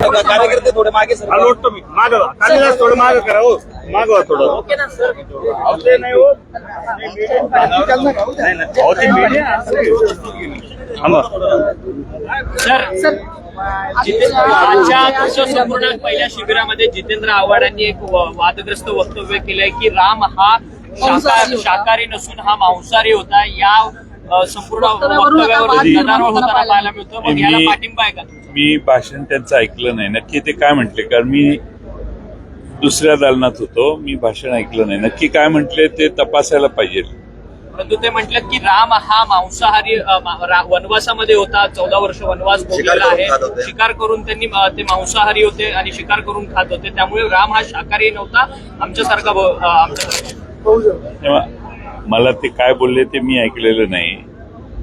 कार्यकर्ते थोडे मागे सर. हा लोटतो मी. माग कालिदास थोडं माग करा हो. मागवा थोडं. अहो, ते नाही हो नाही, नाही. अहो, ते media- थांबा. सर आजच्या संपूर्ण पहिल्या शिबिरामध्ये जितेंद्र आव्हाडांनी एक वादग्रस्त वक्तव्य केलंय की राम हा शाका- शाकाहारी नसून हा मांसाहारी होता. या संपूर्ण वक्तव्यावर गदारोळ होताना पाहायला मिळतं मग याला पाठिंबा आहे का? मी भाषण त्यांचं ऐकलं नाही. नक्की ते काय म्हटले? कारण मी दुसऱ्या दालनात होतो मी भाषण ऐकलं नाही. नक्की काय म्हटले ते तपासायला पाहिजे. परंतु ते म्हटलं की राम हा मांसाहारी वनवासामध्ये होता. चौदा वर्ष वनवास भोगलेला आहे. शिकार करून त्यांनी ते मांसाहारी होते आणि शिकार करून खात होते. त्यामुळे राम हा शाकाहारी नव्हता. आमच्यासारखा मला ते काय बोलले ते मी ऐकलेलं नाही.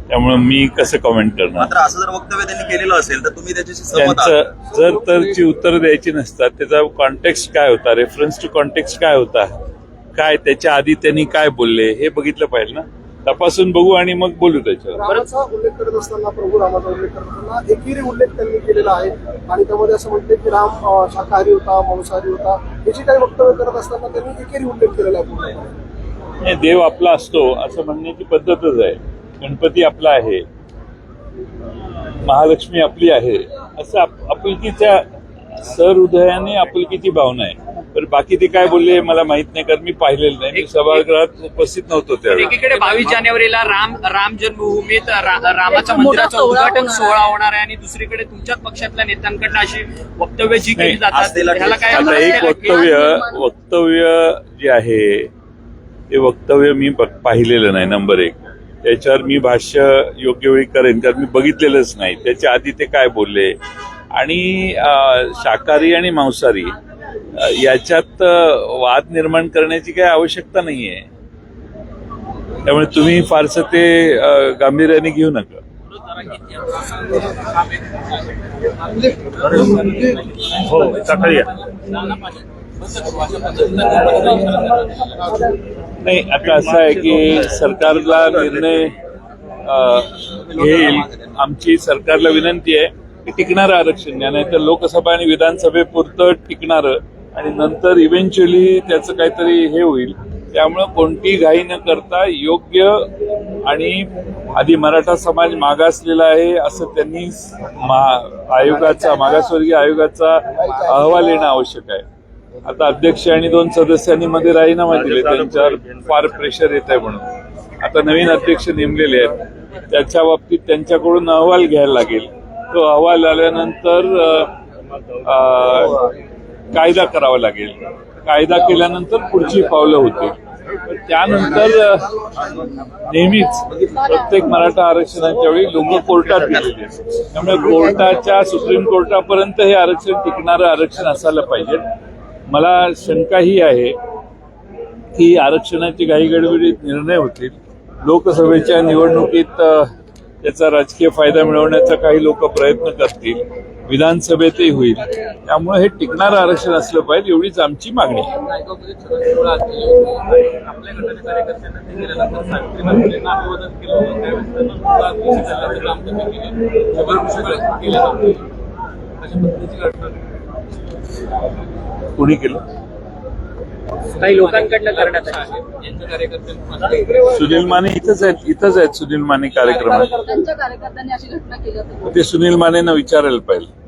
त्यामुळे मी कसं कमेंट करणार? मात्र असं जर वक्तव्य त्यांनी केलेलं असेल तर तुम्ही त्याच्याशी सहमत आहात. त्यांचं जर तरची उत्तर द्यायची नसतात त्याचा कॉन्टेक्स्ट काय होता? रेफरन्स टू कॉन्टेक्स्ट काय होता? काय त्याच्या आधी त्यांनी काय बोलले? हे बघितलं पाहिजे ना? तपासून बघू आणि मग बोलू त्याच्यावर. रामाचा उल्लेख करत असताना प्रभू रामाचा उल्लेख करत असताना एकेरी उल्लेख त्यांनी केलेला आहे. आणि त्यामध्ये असं म्हटले की राम अं, शाकाहारी होता मांसाहारी होता याची काही वक्तव्य करत असताना त्यांनी एकेरी उल्लेख केलेला आहे. पूर्णपणे. हे देव आपला असतो असं म्हणण्याची पद्धतच आहे. गणपती आपला आहे. महालक्ष्मी आपली आहे. असं आप- आपुलकीच्या सहृदयाने आपुलकीची भावना आहे. तर बाकी ते काय बोलले मला माहीत नाही कारण मी पाहिलेलं नाही. मी सभागृहात उपस्थित नव्हतो त्यावेळी. एकीकडे बावीस जानेवारीला राम राम जन्मभूमीत रा- रामाच्या मंदिराचं उद्घाटन सोहळा होणार आहे आणि दुसरीकडे तुमच्याच पक्षातल्या नेत्यांकडनं अशी वक्तव्य जी केली नाही, जातात एक वक्तव्य वक्तव्य जे आहे ते वक्तव्य मी पाहिलेलं नाही नंबर एक. त्याच्यावर मी भाष्य योग्य वेळी करेन कारण मी बघितलेलंच नाही. त्याच्या आधी ते काय बोलले? आणि शाकाहारी आणि मांसाहारी याच्यात वाद निर्माण करण्याची काही आवश्यकता नाही आहे त्यामुळे तुम्ही फारसं ते गांभीर्याने घेऊ नका. हो, हो नाही आता असं आहे की सरकारला निर्णय घेईल आमची सरकारला विनंती आहे की टिकणारं आरक्षण द्या नाही तर लोकसभा आणि विधानसभेपुरतं टिकणारं आणि नंतर इव्हेंच्युअली त्याचं काहीतरी हे होईल. त्यामुळं कोणती घाई न करता योग्य आणि आधी मराठा समाज मागासलेला आहे असं त्यांनी मा- आयोगाचा मागासवर्गीय आयोगाचा अहवाल येणं आवश्यक आहे. आता अध्यक्ष आणि दोन सदस्यांनी मध्ये राजीनामा दिले त्यांच्यावर फार प्रेशर येत आहे म्हणून. आता नवीन अध्यक्ष नेमलेले आहेत. त्याच्या बाबतीत त्यांच्याकडून अहवाल घ्यायला लागेल. तो अहवाल आल्यानंतर कायदा करावा लागेल. कायदा केल्यानंतर पुढची पावलं होतील. त्यानंतर नेहमीच प्रत्येक मराठा आरक्षणाच्या वेळी लोक कोर्टात गेलेले. त्यामुळे कोर्टाच्या सुप्रीम कोर्टापर्यंत हे आरक्षण टिकणारं आरक्षण असायला पाहिजे. मला शंका ही आहे की आरक्षणाची काही गडबडीत निर्णय होतील. लोकसभेच्या निवडणुकीत त्याचा राजकीय फायदा मिळवण्याचा काही लोक प्रयत्न करतील. विधानसभेतही होईल. त्यामुळे हे टिकणारं आरक्षण असलं पाहिजे एवढीच आमची मागणी आहे. कुणी केलं? काही लोकांकडनं करण्यात आली. सुनील माने इथंच आहेत इथंच आहेत सुनील माने कार्यक्रमात. त्यांच्या कार्यकर्त्यांनी अशी घटना केली होती. ते सुनील मानेनं विचारायला पाहिजे